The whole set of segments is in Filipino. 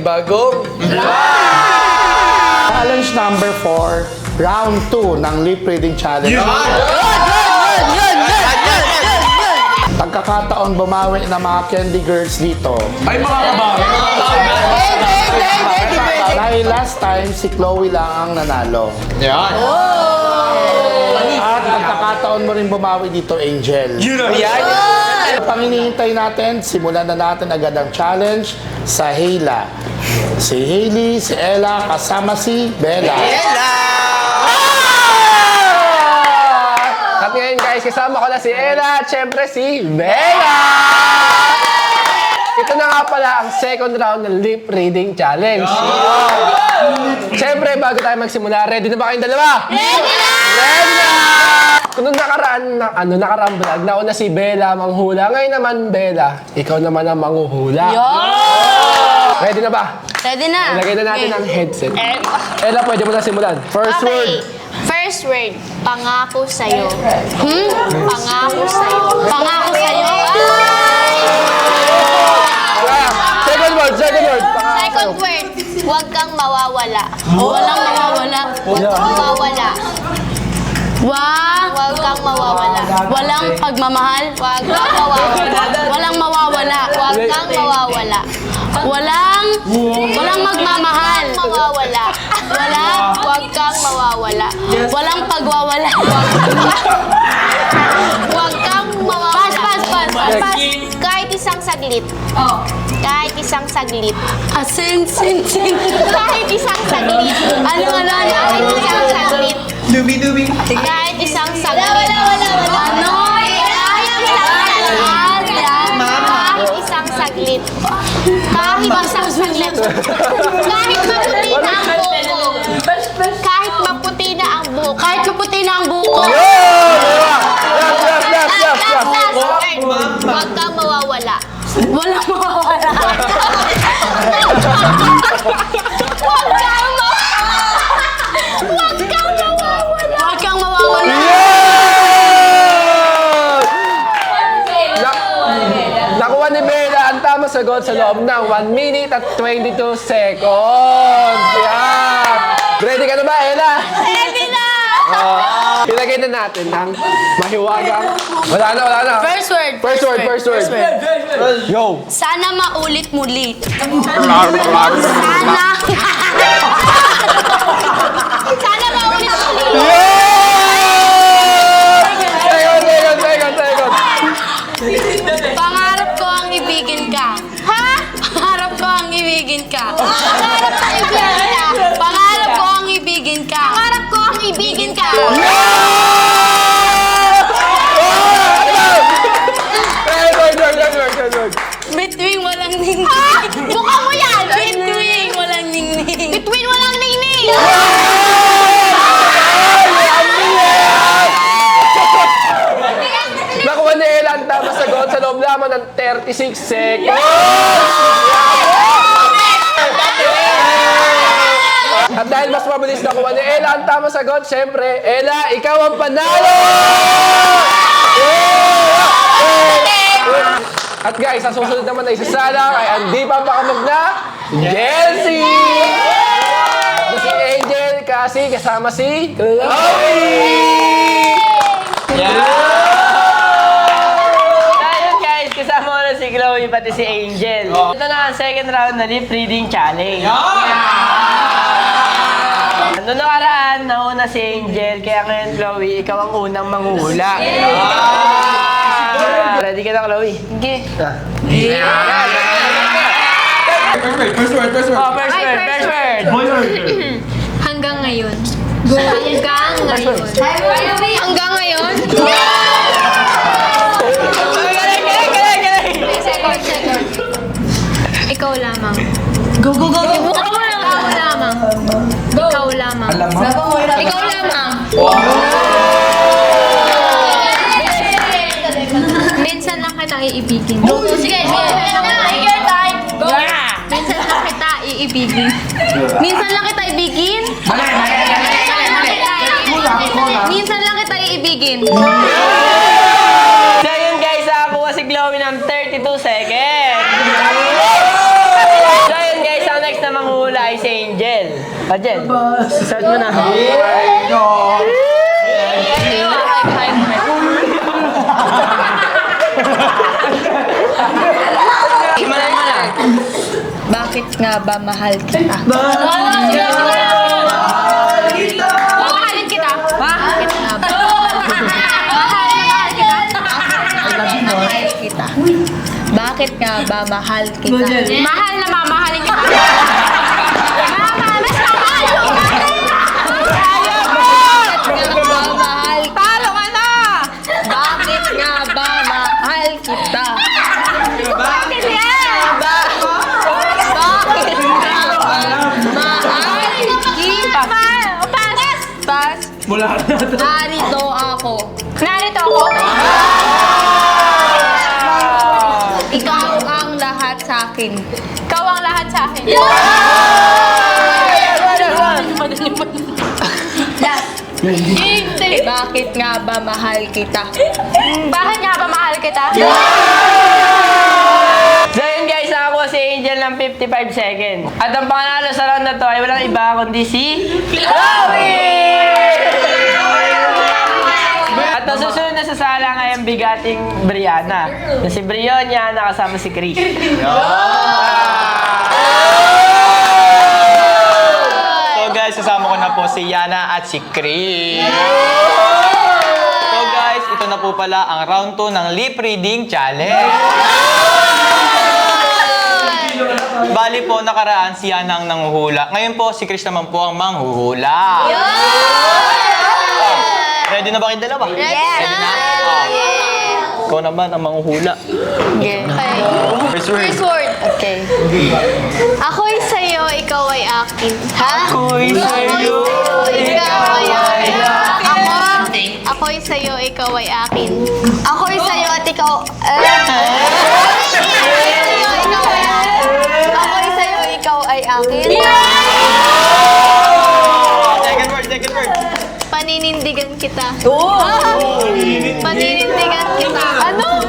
panibagong Challenge number 4, round 2 ng lip reading challenge. Pagkakataon bumawi ng mga candy girls dito. Ay mga kabawi! Dahil last time, si Chloe lang ang nanalo. Yan! Pagkakataon mo rin bumawi dito, Angel. Yun ang yan! Pang hinihintay natin, simulan na natin agad ang challenge sa Hela. Si Hailey, si Ella, kasama si Bella. At ngayon guys, kasama ko na si Ella at syempre si Bella! Ito na nga pala ang second round ng lip reading challenge. Siyempre, bago tayo magsimula, ready na ba kayong dalawa? Ready na! Ready na! Nung nakaraan, na, ano, nakaraan vlog, nauna si Bella manghula. Ngayon naman, Bella, ikaw naman ang manghuhula. Ready na ba? Ready na. Ilagay na natin ang headset. Eh, Ella, pwede mo na simulan. First word. Okay. First word, pangako sa'yo. Hmm? Pangako sa'yo. Pangako sa'yo. Ah, Second word, second word. Second word, huwag kang mawawala. Walang mawawala. Huwag kang mawawala. Wag. Huwag kang mawawala. Walang pagmamahal. Huwag kang mawawala. Walang mawawala. Huwag kang mawawala. Walang walang magmamahal. Mawawala. Wala, huwag kang mawawala. Walang pagwawala. Huwag kang mawawala. Pass, pass, pass, pass, pass. Kahit isang saglit. Kahit isang saglit. Asin, sin, sin. Kahit isang saglit. Ano, ano, ano? Kahit isang saglit. Dubi-dubi! Kahit isang saglit. Wala, wala, wala. Ano? Kahit isang saglit. Kahit isang saglit. Kahit maputi na ang buko. Kahit maputi na ang buko. Kahit maputi na ang buko. Yes, yes, yes, yes, yes. Huwag kang mawawala. Wala mawawala. sagot sa loob ng 1 minute at 22 seconds. Yan. Ready ka na ba, Ella? Ready na! Uh, ilagay na natin ang mahiwagang... Wala na, wala na. First word. First word, first word. Yo. Sana maulit muli. Sana... Sana maulit muli. Second, seconds. At dahil mas mabilis nakuha ni Ella ang tamang sagot, syempre, Ella, ikaw ang panalo! At guys, ang susunod naman na isasalang ay ang di pampakamag na Jelsie! Na si Angel kasi kasama si Ayun si Chloe pati si Angel. Ito na ang second round na lip reading challenge. Noong nakaraan, nauna si Angel, kaya ngayon Chloe, ikaw ang unang manguhula. Ready ka na Chloe? Sige. First word, first word! Oh, first word, first word. Hanggang ngayon. Hanggang ngayon. Hanggang ngayon? Go, go, go, go. Ikaw lamang. Ikaw lamang. Ikaw lamang. Ikaw lamang. Minsan lang kita iibigin. Sige, minsan lang your time. Go. Minsan lang kita iibigin. Minsan lang kita ibigin. Minsan lang kita iibigin. Minsan lang kita iibigin. So yun guys, nakakuha si Chloe ng 32 seconds. So yun guys, ang Ajel, start mo na. Simulan mo na. Bakit nga ba mahal kita? Mamahalin kita. Bakit nga ba? Mahal kita. Bakit nga ba mahal kita? Mahal na mamahalin kita. Sa akin. Hindi. Bakit nga ba mahal kita? Bakit nga ba mahal kita? So yun guys, nakakuha si Angel ng 55 seconds. At ang panalo sa round na to ay walang iba kundi si Chloe! At ang susunod na sa sala ay ang bigating Brianna. Na si Brionia nakasama si Chris. So guys, kasama ko na po si Yana at si Chris. So guys, ito na po pala ang round 2 ng lip reading challenge. Bali po, nakaraan si Yana ang nanguhula. Ngayon po, si Chris naman po ang manghuhula. Ready na ba kayong dalawa? Yes! Ready na? Oh. Ikaw naman ang manghuhula. Okay. First word. First word. Okay. Ikaw ay akin. Ha? Ako'y sa'yo, Ikaw ay akin. Ako? Ako'y sa'yo, ikaw ay akin. Ako'y sa'yo at ikaw... Eh? Ikaw ay akin. Ako'y sa'yo, ikaw ay akin. Second word, second word. Paninindigan kita. Paninindigan kita. Ano?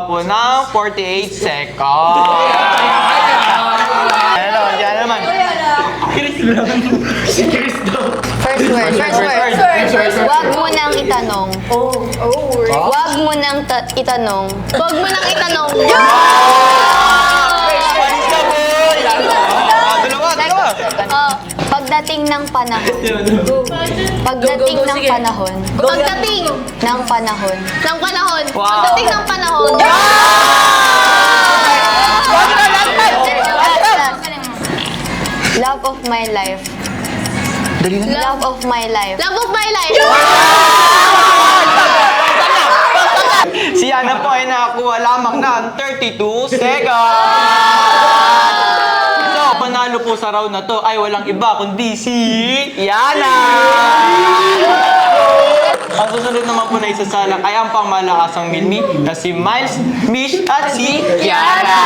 Po nakakuha po ng 48 seconds. Ano, yan naman. First word. First word. Huwag mo nang itanong. Huwag mo nang ta- itanong. Huwag mo nang itanong. Panis boy! Ah, dalawa, dalawa. Oh, Pagdating ng panahon. Pagdating ng panahon. pagdating Ng panahon. ng panahon. Wow. Pagdating ng panahon. Love of my life. Love of my life. Love of my life. Si Yana po ay nakakuha lamang ng 32 seconds. Po sa round na to ay walang iba kundi si Yana. Ang susunod naman po na isasalang ay ang pangmalakasang Milmi na si Miles, Mish at si Yana.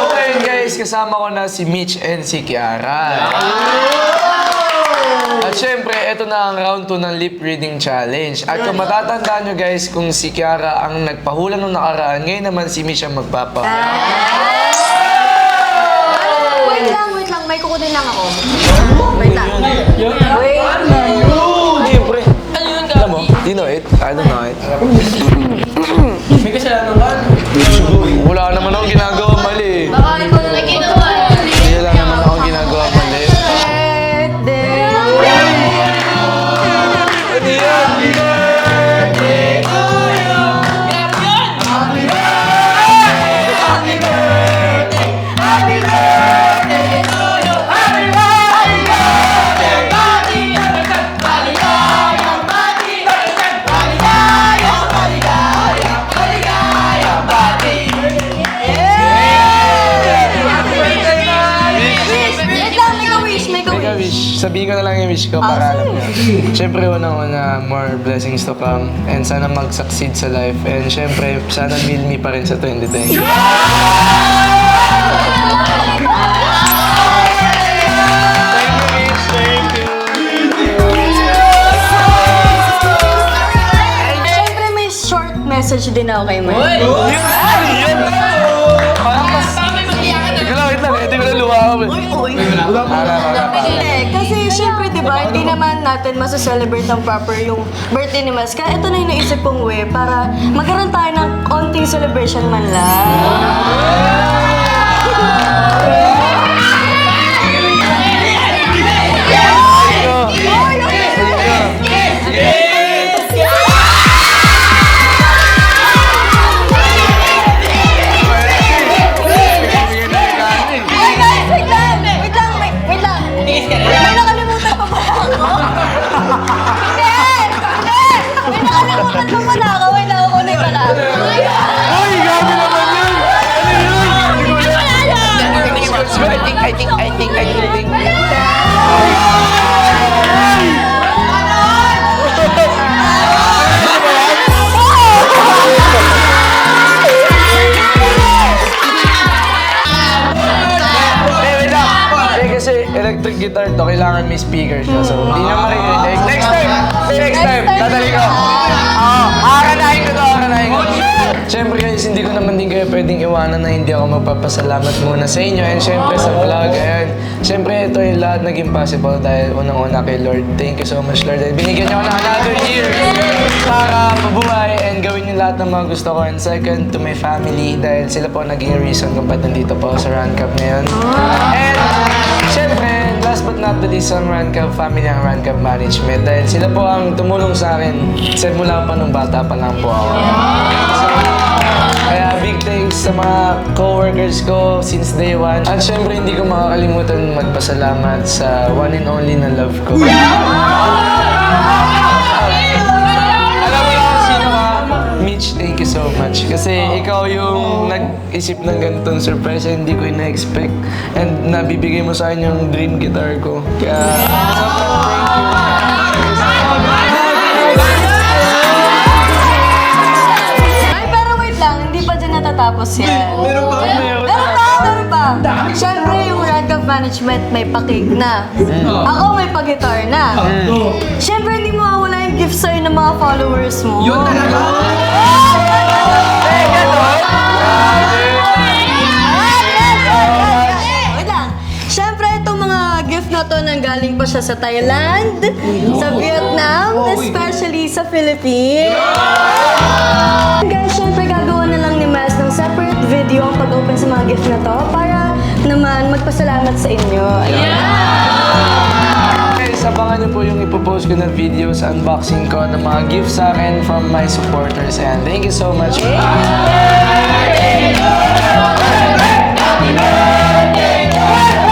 So ayun guys, kasama ko na si Mitch and si Kiara. At syempre, ito na ang round 2 ng lip reading challenge. At kung matatandaan nyo guys, kung si Kiara ang nagpahula nung nakaraan, ngayon naman si Mitch ang magpapahula. Wait lang, wait lang. May kukunin lang ako. Wait lang. Wait. Siyempre. Alam mo, do you know it? I don't know it. May kasalanan ka? Wala naman akong ginagawa sabihin ko na lang yung wish ko para alam niyo. Siyempre, unang-una, more blessings to come. And sana mag-succeed sa life. And siyempre, sana meal me pa rin sa 2010. Siyempre may short message din ako kay Mike. Ikaw Wala pa. Hindi, kasi syempre, di ba, hindi naman natin masaselebrate ng proper yung birthday ni Mas. Kaya ito na yung naisip kong way para magkaroon tayo ng konting celebration man lang. Electric guitar to, kailangan may speaker siya. So, hindi niya maririnig. Next time! Next time! Dadali ko. Oo, akalain ko to, akalain ko. Siyempre guys, hindi ko naman din kayo pwedeng iwanan na hindi ako magpapasalamat muna sa inyo. And siyempre sa vlog, ayan. Siyempre ito yung lahat naging possible dahil unang-una kay Lord. Thank you so much Lord. Dahil binigyan niyo ako ng another year para mabuhay and gawin yung lahat ng mga gusto ko. And second, to my family dahil sila po naging reason kung ba't nandito po sa Run Cup ngayon. And siyempre, last but not the least, ang Run Cup family ang Run Cup Management dahil sila po ang tumulong sa akin simula pa nung bata pa lang po ako. Kaya big thanks sa mga co-workers ko since day one. At syempre hindi ko makakalimutan magpasalamat sa one and only na love ko. Mitch, thank you so much. Kasi ikaw yung nag-isip ng ganitong surprise and hindi ko ina-expect. And nabibigay mo sa akin yung dream guitar ko. Kaya sobrang Ay, pero wait lang, hindi pa dyan natatapos yan. Meron pa, meron Meron pa, meron pa. Siyempre, yung random management may pakig na. Ako may pag-guitar na. Siyempre, gift sa'yo ng mga followers mo. Yun talaga? Wait lang. Siyempre, itong mga gift na to nanggaling pa siya sa Thailand, sa Vietnam, especially sa Philippines. Guys, syempre gagawa na lang ni Maz ng separate video ang pag-open sa mga gift na to para naman magpasalamat sa inyo. Ayan guys, abangan nyo po yung ipopost ko na videos, unboxing ko ng mga gifts sa akin from my supporters. And thank you so much. Happy birthday!